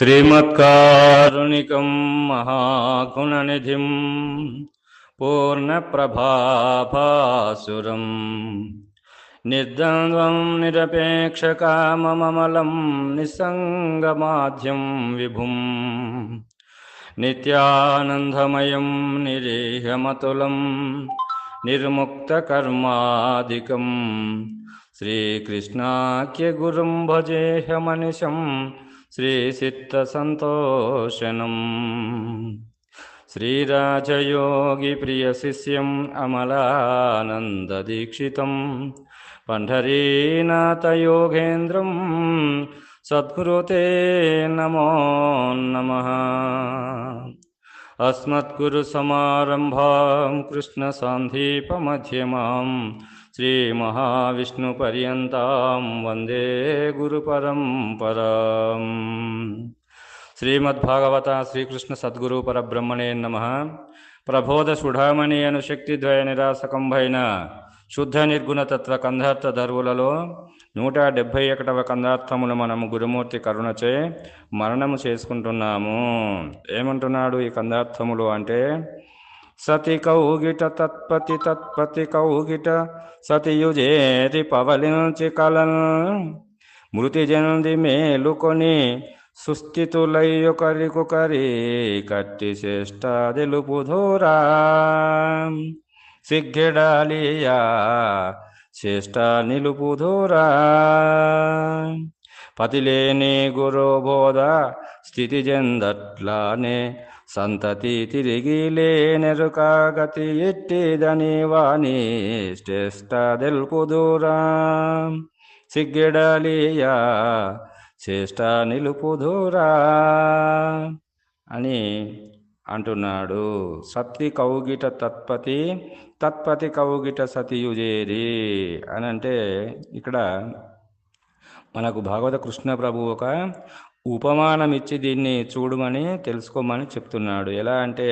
శ్రీమత్కారుణికం మహాగుణనిధిం పూర్ణప్రభాభాసురం. నిర్ద్వంద్వం నిరపేక్షకామమలం నిస్సంగమాధ్యం విభుం. నిత్యానందమయం నిరీహమతులం నిర్ముక్తకర్మాదికం. శ్రీకృష్ణాఖ్యగురుం భజేహమనిశం श्रीसित्तसन्तोषणम् श्रीराजयोगिप्रियशिष्यम् अमलानन्ददीक्षितम्। पण्ढरीनाथयोगेन्द्रं सद्गुरुते नमो नमः। अस्मद्गुरुसमारम्भां कृष्णसान्धीपमध्यमाम् श्रीमहाविष्णुपर्यन्तां वन्दे गुरुपरम्पराम् శ్రీమద్భాగవత శ్రీకృష్ణ సద్గురు పరబ్రహ్మణే నమ ప్రబోధ సుఢామణి అను శక్తిద్వయ నిరాసకంభైన శుద్ధ నిర్గుణ తత్వ కందార్థ ధర్వులలో నూట డెబ్భై ఒకటవ కందార్థమును మనము గురుమూర్తి కరుణచే మరణము చేసుకుంటున్నాము ఏమంటున్నాడు ఈ కందార్థములు అంటే సతి కౌగిట తత్పతి తత్పతి కౌగిట సతియుజేది పవలించి కలన్ మృతి జంది మేలుకొని సుస్థితులయ్యొకరికొకరి కట్టి శ్రేష్టాదిలుపుధూరా సిగ్గిడాలియా శ్రేష్ట నిలుపుధూరా పతిలేని గురుబోధ స్థితి చెందట్లానే సంతతి తిరిగి లేనెరుక గతి ఎట్టిదని వాణి శ్రేష్ట తెలుపుదూరా సిగ్గిడలియా శ్రేష్ట నిలుపుదూరా అని అంటున్నాడు సత్తి కౌగిట తత్పతి తత్పతి కౌగిట సతియుజేరి అని అంటే ఇక్కడ మనకు భాగవత కృష్ణ ప్రభు ఒక ఉపమానం ఇచ్చి దీన్ని చూడమని తెలుసుకోమని చెప్తున్నాడు. ఎలా అంటే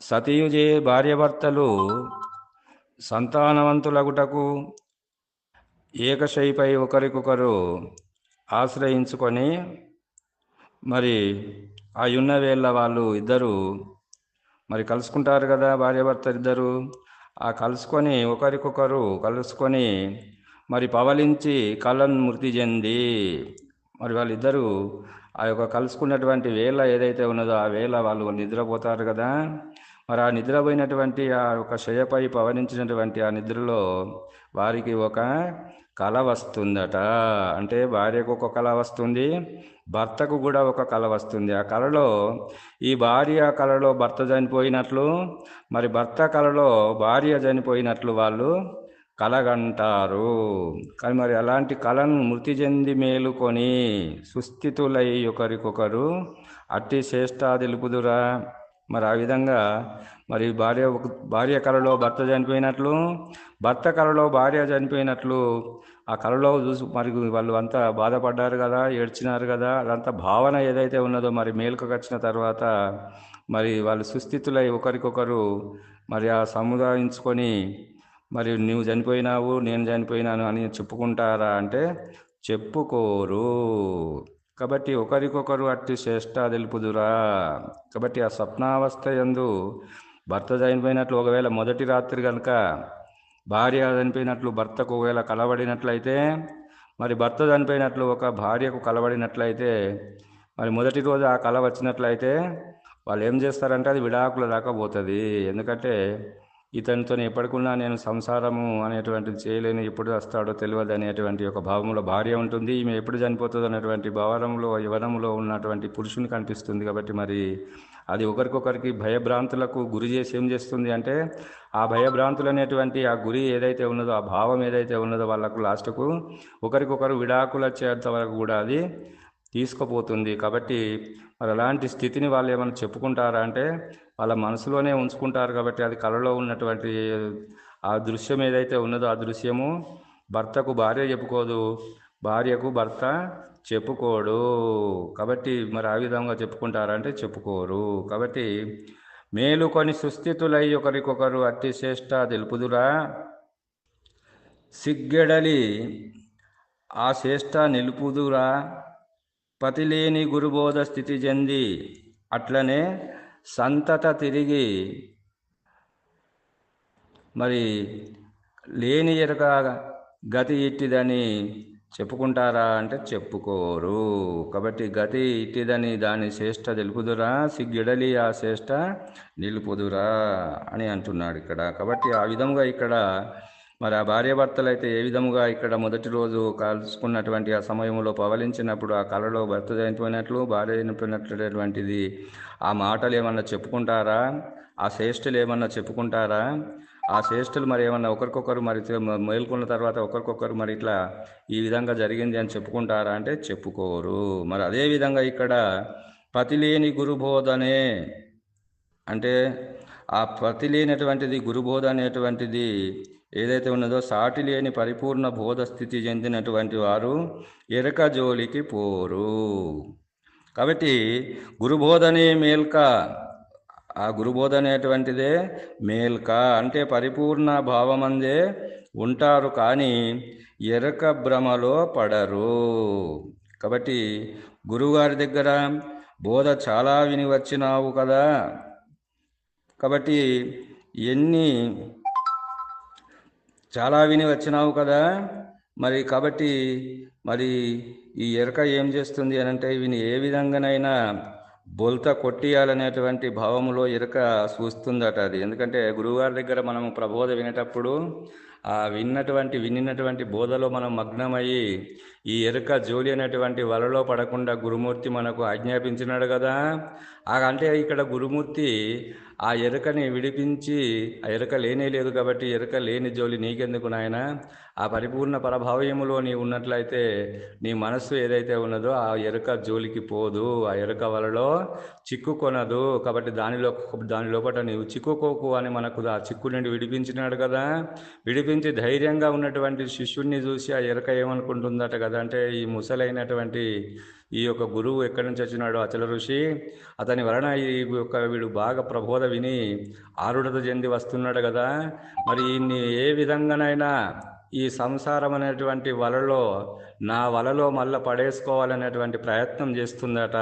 సతీయుజే భార్యభర్తలు సంతానవంతులగుటకు ఏకశైపై ఒకరికొకరు ఆశ్రయించుకొని మరి ఆ ఉన్న వేళ్ళ వాళ్ళు ఇద్దరు మరి కలుసుకుంటారు కదా భార్యాభర్త ఇద్దరు. ఆ కలుసుకొని ఒకరికొకరు కలుసుకొని మరి పవలించి కళ్ళను మృతి చెంది మరి వాళ్ళిద్దరూ ఆ యొక్క కలుసుకున్నటువంటి వేళ ఏదైతే ఉన్నదో ఆ వేళ వాళ్ళు నిద్రపోతారు కదా. మరి ఆ నిద్రపోయినటువంటి ఆ యొక్క శయపై పవనించినటువంటి ఆ నిద్రలో వారికి ఒక కళ వస్తుందట. అంటే భార్యకు ఒక కళ వస్తుంది భర్తకు కూడా ఒక కళ వస్తుంది. ఆ కళలో ఈ భార్య కళలో భర్త చనిపోయినట్లు మరి భర్త కళలో భార్య చనిపోయినట్లు వాళ్ళు కలగంటారు. కానీ మరి అలాంటి కళను మృతి చెంది మేలుకొని సుస్థితులై ఒకరికొకరు అట్టి శ్రేష్టాదిలుపుదురా మరి ఆ విధంగా మరి భార్య భార్య కళలో భర్త చనిపోయినట్లు భర్త కళలో భార్య చనిపోయినట్లు ఆ కళలో చూసి మరి వాళ్ళు అంతా బాధపడ్డారు కదా ఏడ్చినారు కదా అదంతా భావన ఏదైతే ఉన్నదో మరి మేలుకు వచ్చిన తర్వాత మరి వాళ్ళు సుస్థితులై ఒకరికొకరు మరి ఆ సముదాయించుకొని మరి నువ్వు చనిపోయినావు నేను చనిపోయినాను అని చెప్పుకుంటారా అంటే చెప్పుకోరు. కాబట్టి ఒకరికొకరు అట్టి శ్రేష్ట తెలుపుదురా. కాబట్టి ఆ స్వప్నావస్థ ఎందు భర్త చనిపోయినట్లు ఒకవేళ మొదటి రాత్రి కనుక భార్య చనిపోయినట్లు భర్తకు ఒకవేళ కలబడినట్లయితే మరి భర్త చనిపోయినట్లు ఒక భార్యకు కలబడినట్లయితే మరి మొదటి రోజు ఆ కళ వచ్చినట్లయితే వాళ్ళు ఏం చేస్తారంటే అది విడాకుల దాకా పోతుంది. ఎందుకంటే ఇతనితో ఎప్పటికున్నా నేను సంసారము అనేటువంటిది చేయలేను ఎప్పుడు వస్తాడో తెలియదు అనేటువంటి ఒక భావంలో భార్య ఉంటుంది. ఈమె ఎప్పుడు చనిపోతుంది అనేటువంటి భావనంలో యవనంలో ఉన్నటువంటి పురుషుని కనిపిస్తుంది కాబట్టి మరి అది ఒకరికొకరికి భయభ్రాంతులకు గురి చేసి ఏం చేస్తుంది అంటే ఆ భయభ్రాంతులు అనేటువంటి ఆ గురి ఏదైతే ఉన్నదో ఆ భావం ఏదైతే ఉన్నదో వాళ్ళకు లాస్ట్కు ఒకరికొకరు విడాకులు వచ్చేంత వరకు కూడా అది తీసుకుపోతుంది. కాబట్టి మరి అలాంటి స్థితిని వాళ్ళు ఏమైనా చెప్పుకుంటారా అంటే వాళ్ళ మనసులోనే ఉంచుకుంటారు కాబట్టి అది కళలో ఉన్నటువంటి ఆ దృశ్యం ఏదైతే ఉన్నదో ఆ దృశ్యము భర్తకు భార్య చెప్పుకోదు. భార్యకు భర్త చెప్పుకోడు. కాబట్టి మరి ఆ విధంగా చెప్పుకుంటారంటే చెప్పుకోరు. కాబట్టి మేలుకొని సుస్థితులై ఒకరికొకరు అట్టి శ్రేష్ట తెలుపుదురా. సిగ్గెడలి ఆ శ్రేష్ట నిలుపుదురా. పతిలేని గురుబోధ స్థితి చెంది అట్లనే సంతత తిరిగి మరి లేని ఎరక గతి ఇట్టిదని చెప్పుకుంటారా అంటే చెప్పుకోరు. కాబట్టి గతి ఇట్టిదని దాని శ్రేష్ట తెలుపుదురా సిగ్గిడలి ఆ శ్రేష్ట నిలుపుదురా అని అంటున్నాడు ఇక్కడ. కాబట్టి ఆ విధంగా ఇక్కడ మరి ఆ భార్యాభర్తలు అయితే ఏ విధముగా ఇక్కడ మొదటి రోజు కలుసుకున్నటువంటి ఆ సమయంలో పవలించినప్పుడు ఆ కళలో భర్త చనిపోయినట్లు భార్య చనిపోయినటువంటిది ఆ మాటలు ఏమన్నా చెప్పుకుంటారా? ఆ శ్రేష్ఠులు ఏమన్నా చెప్పుకుంటారా? ఆ శ్రేష్ఠులు మరి ఏమన్నా ఒకరికొకరు మరి మేల్కొన్న తర్వాత ఒకరికొకరు మరి ఇట్లా ఈ విధంగా జరిగింది అని చెప్పుకుంటారా అంటే చెప్పుకోరు. మరి అదే విధంగా ఇక్కడ పతిలేని గురుబోధనే అంటే ఆ పతి లేనటువంటిది గురుబోధ అనేటువంటిది ఏదైతే ఉన్నదో సాటి లేని పరిపూర్ణ బోధ స్థితి చెందినటువంటి వారు ఎరక జోలికి పోరు. కాబట్టి గురుబోధనే మేల్క. ఆ గురుబోధ అనేటువంటిదే మేల్క. అంటే పరిపూర్ణ భావమందే ఉంటారు కానీ ఎరక భ్రమలో పడరు. కాబట్టి గురువుగారి దగ్గర బోధ చాలా విని వచ్చినావు కదా. కాబట్టి ఎన్ని చాలా విని వచ్చినావు కదా. మరి కాబట్టి మరి ఈ ఎరక ఏం చేస్తుంది అని అంటే విని ఏ విధంగానైనా బొల్త కొట్టియాలనేటువంటి భావములో ఎరక చూస్తుందట అది. ఎందుకంటే గురువుగారి దగ్గర మనం ప్రబోధ వినేటప్పుడు ఆ విన్నటువంటి వినినటువంటి బోధలో మనం మగ్నమయ్యి ఈ ఎరుక జోలి అనేటువంటి వలలో పడకుండా గురుమూర్తి మనకు ఆజ్ఞాపించినాడు కదా. అంటే ఇక్కడ గురుమూర్తి ఆ ఎరుకని విడిపించి ఆ ఎరుక లేనే లేదు కాబట్టి ఎరుక లేని జోలి నీకెందుకు నాయన? ఆ పరిపూర్ణ పరభావ్యములో నీ ఉన్నట్లయితే నీ మనస్సు ఏదైతే ఉన్నదో ఆ ఎరుక జోలికి పోదు ఆ ఎరుక వలలో చిక్కుకొనదు కాబట్టి దానిలో దాని లోపల నీవు చిక్కుకోకు అని మనకు ఆ చిక్కు నుండి విడిపించినాడు కదా. విడిపించి ధైర్యంగా ఉన్నటువంటి శిష్యుడిని చూసి ఆ ఎరుక ఏమనుకుంటుందట కదా? అంటే ఈ ముసలైనటువంటి ఈ యొక్క గురువు ఎక్కడి నుంచి వచ్చినాడో అచల ఋషి అతని వలన ఈ యొక్క వీడు బాగా ప్రబోధ విని ఆరుడత చెంది వస్తున్నాడు కదా. మరి ఈయన్ని ఏ విధంగానైనా ఈ సంసారం అనేటువంటి వలలో నా వలలో మళ్ళా పడేసుకోవాలనేటువంటి ప్రయత్నం చేస్తుందట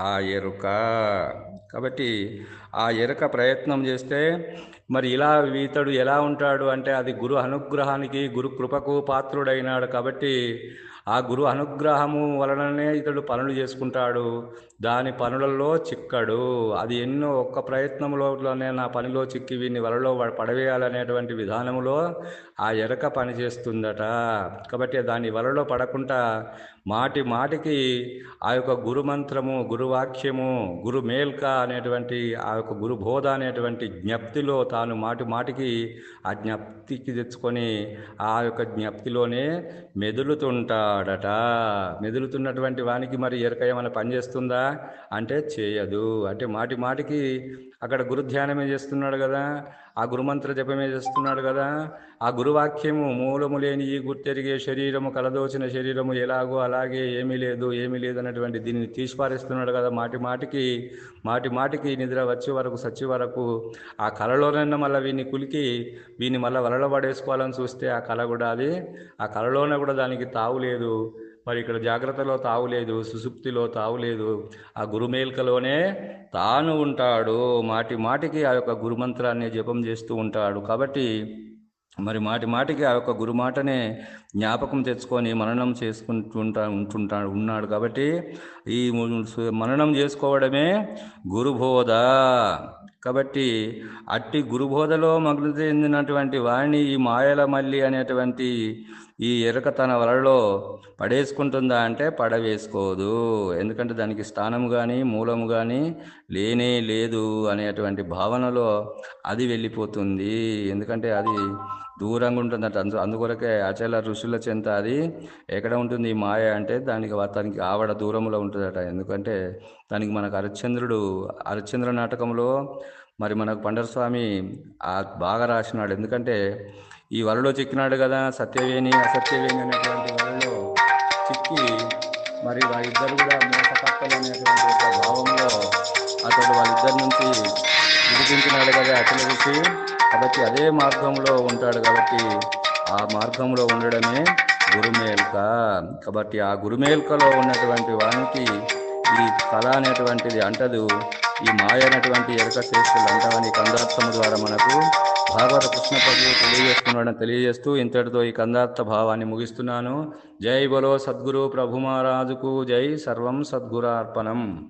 ఆ ఎరుక. కాబట్టి ఆ ఎరుక ప్రయత్నం చేస్తే మరి ఇలా ఇతడు ఎలా ఉంటాడు అంటే అది గురు అనుగ్రహానికి గురు కృపకు పాత్రుడైనాడు కాబట్టి ఆ గురు అనుగ్రహము వలననే ఇతడు పనులు చేసుకుంటాడు. దాని పనులలో చిక్కడు. అది ఎన్నో ఒక్క ప్రయత్నంలోనే నా పనిలో చిక్కి వీని వలలో పడవేయాలనేటువంటి విధానములో ఆ ఎరక పనిచేస్తుందట కాబట్టి దాని వలలో పడకుండా మాటి మాటికి ఆ యొక్క గురుమంత్రము గురువాక్యము గురు మేల్క అనేటువంటి ఆ యొక్క గురు బోధ అనేటువంటి జ్ఞప్తిలో తాను మాటి మాటికి ఆ జ్ఞప్తికి తెచ్చుకొని ఆ యొక్క జ్ఞప్తిలోనే మెదులుతుంటాడట. మెదులుతున్నటువంటి వానికి మరి ఎరక ఏమైనా పనిచేస్తుందా అంటే చేయదు. అంటే మాటి మాటికి అక్కడ గురు ధ్యానమే చేస్తున్నాడు కదా ఆ గురుమంత్ర జపమే చేస్తున్నాడు కదా ఆ గురువాక్యము మూలము లేని ఈ గుర్తెరిగే శరీరము కలదోచిన శరీరము ఎలాగో అలాగే ఏమీ లేదు ఏమీ లేదు అన్నటువంటి దీనిని తీసిపారేస్తున్నాడు కదా మాటి మాటికి మాటి మాటికి నిద్ర వచ్చే వరకు సచ్చి వరకు ఆ కళలోనైనా మళ్ళీ వీని కులికి వీని మళ్ళీ వలలో పడేసుకోవాలని చూస్తే ఆ కళ కూడా అది ఆ కళలోనే కూడా దానికి తావు లేదు. మరి ఇక్కడ జాగ్రత్తలో తావులేదు సుసుప్తిలో తావులేదు. ఆ గురుమేల్కలోనే తాను ఉంటాడు. మాటి మాటికి ఆ యొక్క గురుమంత్రాన్ని జపం చేస్తూ ఉంటాడు. కాబట్టి మరి మాటి మాటికి ఆ యొక్క గురుమాటనే జ్ఞాపకం తెచ్చుకొని మననం చేసుకుంటుంటా ఉంటుంటాడు ఉన్నాడు కాబట్టి ఈ మననం చేసుకోవడమే గురుబోధ. కాబట్టి అట్టి గురుబోధలో మగ్న చెందినటువంటి వాణి ఈ మాయల మల్లి అనేటువంటి ఈ ఎరక తన వలలో పడేసుకుంటుందా అంటే పడవేసుకోదు. ఎందుకంటే దానికి స్థానము కానీ మూలము కానీ లేనే లేదు అనేటువంటి భావనలో అది వెళ్ళిపోతుంది. ఎందుకంటే అది దూరంగా ఉంటుందట. అందు అందుకొరకే అచల ఋషుల చెంత అది ఎక్కడ ఉంటుంది? ఈ మాయ అంటే దానికి తనకి ఆవడ దూరంలో ఉంటుందట. ఎందుకంటే దానికి మనకు హరిశ్చంద్రుడు హరిశ్చంద్ర నాటకంలో మరి మనకు పండరస్వామి ఆ బాగా రాసినాడు. ఎందుకంటే ఈ వలలో చిక్కినాడు కదా సత్యవేణి అసత్యవేణి అనేటువంటి వలలో చిక్కి మరి వాళ్ళిద్దరు కూడా మోసకర్తలు అనేటువంటి ఒక భావంలో అతడు వాళ్ళిద్దరి నుంచి విడిపించినాడు కదా అతని ఋషి. కాబట్టి అదే మార్గంలో ఉంటాడు కాబట్టి ఆ మార్గంలో ఉండడమే గురుమేల్క. కాబట్టి ఆ గురుమేల్కలో ఉన్నటువంటి వానికి ఈ కళ అనేటువంటిది అంటదు. ఈ మాయ అనేటువంటి ఎరక శ్రేష్ఠులు అంటవని కందార్థము ద్వారా మనకు భాగవత కృష్ణ ప్రభు తెలియజేస్తున్నాడని తెలియజేస్తూ ఇంతటితో ఈ కందార్థ భావాన్ని ముగిస్తున్నాను. జై బలో సద్గురు ప్రభు మహారాజుకు జై. సర్వం సద్గురార్పణం.